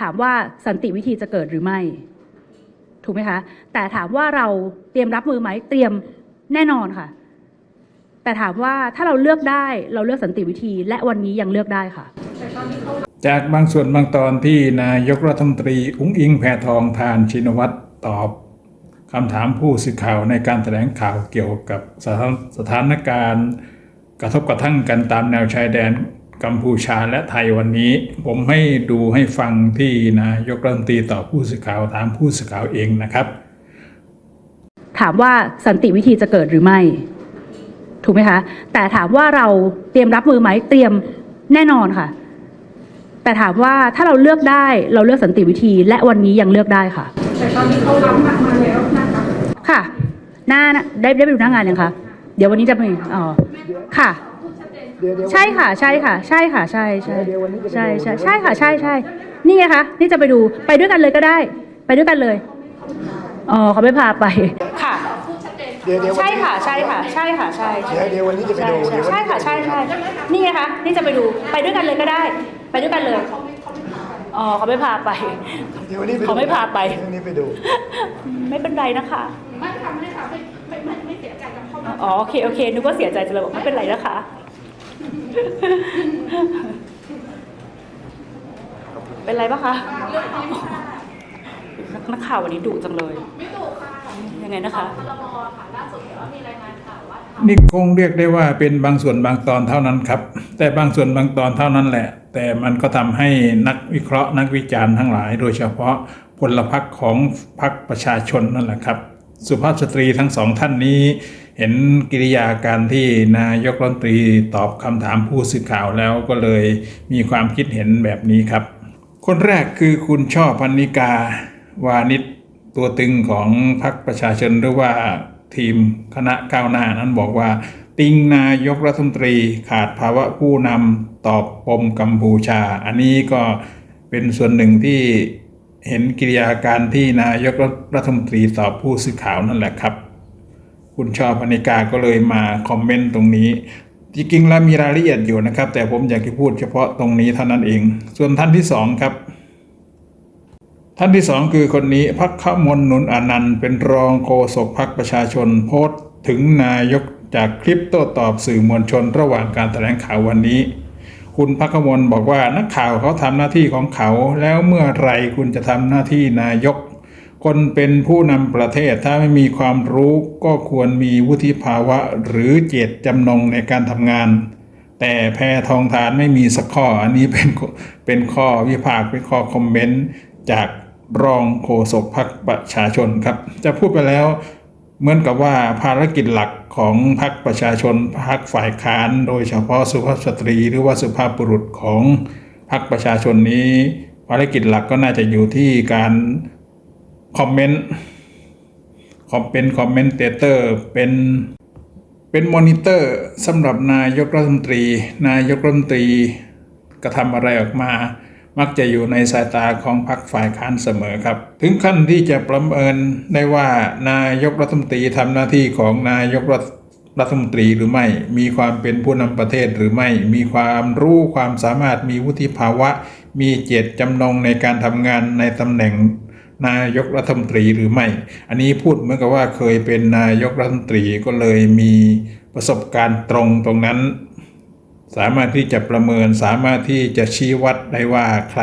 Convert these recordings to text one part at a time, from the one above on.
ถามว่าสันติวิธีจะเกิดหรือไม่ ถูกไหมคะ แต่ถามว่าเราเตรียมรับมือไหมเตรียมแน่นอนค่ะ แต่ถามว่าถ้าเราเลือกได้เราเลือกสันติวิธี และวันนี้ยังเลือกได้ค่ะ จากบางส่วนบางตอนที่นายกรัฐมนตรีอุ้งอิงแพทองทานชินวัตรตอบคำถามผู้สื่อข่าวในการแถลงข่าวเกี่ยวกับสถานสถานการณ์ กระทบกระทั่งกันตามแนวชายแดน กัมพูชาและไทยวันนี้ ผมให้ดูให้ฟังที่นายกรัฐมนตรีต่อผู้สื่อข่าวถามผู้สื่อข่าวเองนะครับ ถามว่าสันติวิธีจะเกิดหรือไม่ ถูกไหมคะ แต่ถามว่าเราเตรียมรับมือไหมเตรียมแน่นอนค่ะ แต่ถามว่าถ้าเราเลือกได้เราเลือกสันติวิธี และวันนี้ยังเลือกได้ค่ะ แต่ตอนนี้เขาล้ำมามาแล้วนะคะค่ะ หน้าได้ได้ไปดูหน้างานยังคะเดี๋ยววันนี้จะไปอ๋อค่ะ เดี๋ยวเดี๋ยวใช่ค่ะใช่ค่ะ ใช่ค่ะ ใช่ใช่เดี๋ยววันนี้จะไปดูใช่ใช่ใช่ค่ะ ใช่ใช่นี่ไงคะนี่จะไปดูไปด้วยกันเลยก็ได้ ไปด้วยกันเลยอ๋อเขาไม่พาไปค่ะ เดี๋ยวเดี๋ยววันใช่นี้ค่ะใช่ค่ะ ใช่ค่ะใช่ใช่ เดี๋ยวเดี๋ยววันนี้จะไปใช่ดูใช่เดี๋ยววันใช่นี้ค่ะใช่ใช่นี่ไงคะนี่จะไปดูไปด้วยกันเลยก็ได้ ไปด้วยกันเลยอ๋อเขาไม่พาไป เดี๋ยววันนี้ไปดูเขาไม่พาไป เดี๋ยววันนี้ไปดู ไม่เป็นไรนะคะไม่ค่ะไม่ค่ะไม่ไม่ไม่ไม่เสียใจกับเขามาอ๋อโอเคโอเคนึกว่าเสียใจจะเลยบอกไม่เป็นไรนะคะ เป็นไรปะคะนักข่าววันนี้ดุจังเลย ไม่ถูกค่ะยังไงนะคะพลบค่ะล่าสุดเห็นว่ามีรายงานข่าวว่านี่คงเรียกได้ว่าเป็นบางส่วนบางตอนเท่านั้นครับ แต่บางส่วนบางตอนเท่านั้นแหละ แต่มันก็ทำให้นักวิเคราะห์นักวิจารณ์ทั้งหลาย โดยเฉพาะพลพรรคของพรรคประชาชนนั่นแหละครับ สุภาพสตรีทั้งสองท่านนี้ เห็นกิริยาการที่นายกรัฐมนตรีตอบคำถามผู้สื่อข่าวแล้วก็เลยมีความคิดเห็นแบบนี้ครับ คนแรกคือคุณช่อพันนิกาวานิชตัวตึงของพรรคประชาชนหรือว่าทีมคณะก้าวหน้านั้นบอกว่า ติงนายกรัฐมนตรีขาดภาวะผู้นำตอบปมกัมพูชา อันนี้ก็เป็นส่วนหนึ่งที่ เห็นกิริยาการที่นายกรัฐมนตรีตอบผู้สื่อข่าวนั่นแหละครับ คุณชอบพนิกาก็เลยมาคอมเมนต์ตรงนี้ จริงๆแล้วมีรายละเอียดอยู่นะครับ แต่ผมอยากจะพูดเฉพาะตรงนี้เท่านั้นเอง ส่วนท่านที่สองครับ ท่านที่สองคือคนนี้พักขมลนุนอนันต์ เป็นรองโฆษกพักประชาชนโพสต์ถึงนายกจากคลิปโต้ตอบสื่อมวลชนระหว่างการแถลงข่าววันนี้ คุณพักขมลบอกว่านักข่าวเขาทำหน้าที่ของเขา แล้วเมื่อไรคุณจะทำหน้าที่นายก คนเป็นผู้นำประเทศถ้าไม่มีความรู้ก็ควรมีวุฒิภาวะหรือเจตจำนงในการทำงาน แต่แพทองทานไม่มีสักข้ออันนี้เป็นเป็นข้อวิพากษ์เป็นข้อคอมเมนต์จากรองโฆษกพรรคประชาชนครับ จะพูดไปแล้ว เหมือนกับว่าภารกิจหลักของพรรคประชาชนพรรคฝ่ายค้าน โดยเฉพาะสุภาพสตรี หรือว่าสุภาพบุรุษของพรรคประชาชนนี้ ภารกิจหลักก็น่าจะอยู่ที่การคอมเมนต์คอมเป็นคอมเมนเตเตอร์เป็นเป็นมอนิเตอร์สำหรับนายกรัฐมนตรี นายกรัฐมนตรีกระทำอะไรออกมา มักจะอยู่ในสายตาของพรรคฝ่ายค้านเสมอครับ ถึงขั้นที่จะประเมินได้ว่านายกรัฐมนตรีทำหน้าที่ของนายกรัฐรัฐมนตรีหรือไม่ มีความเป็นผู้นำประเทศหรือไม่ มีความรู้ความสามารถ มีวุฒิภาวะ มีเจตจำนงในการทำงานในตำแหน่งนายกรัฐมนตรีหรือไม่ อันนี้พูดเหมือนกับว่าเคยเป็นนายกรัฐมนตรีก็เลยมีประสบการณ์ตรงตรงนั้น สามารถที่จะประเมิน สามารถที่จะชี้วัดได้ว่าใคร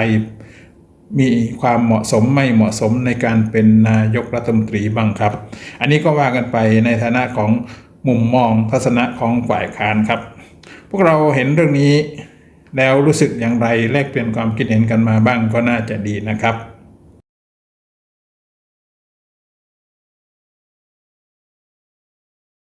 มีความเหมาะสมไม่เหมาะสมในการเป็นนายกรัฐมนตรีบ้างครับ อันนี้ก็ว่ากันไปในฐานะของมุมมองทัศนะของฝ่ายค้านครับ พวกเราเห็นเรื่องนี้แล้วรู้สึกอย่างไรแลกเปลี่ยนความคิดเห็นกันมาบ้างก็น่าจะดีนะครับ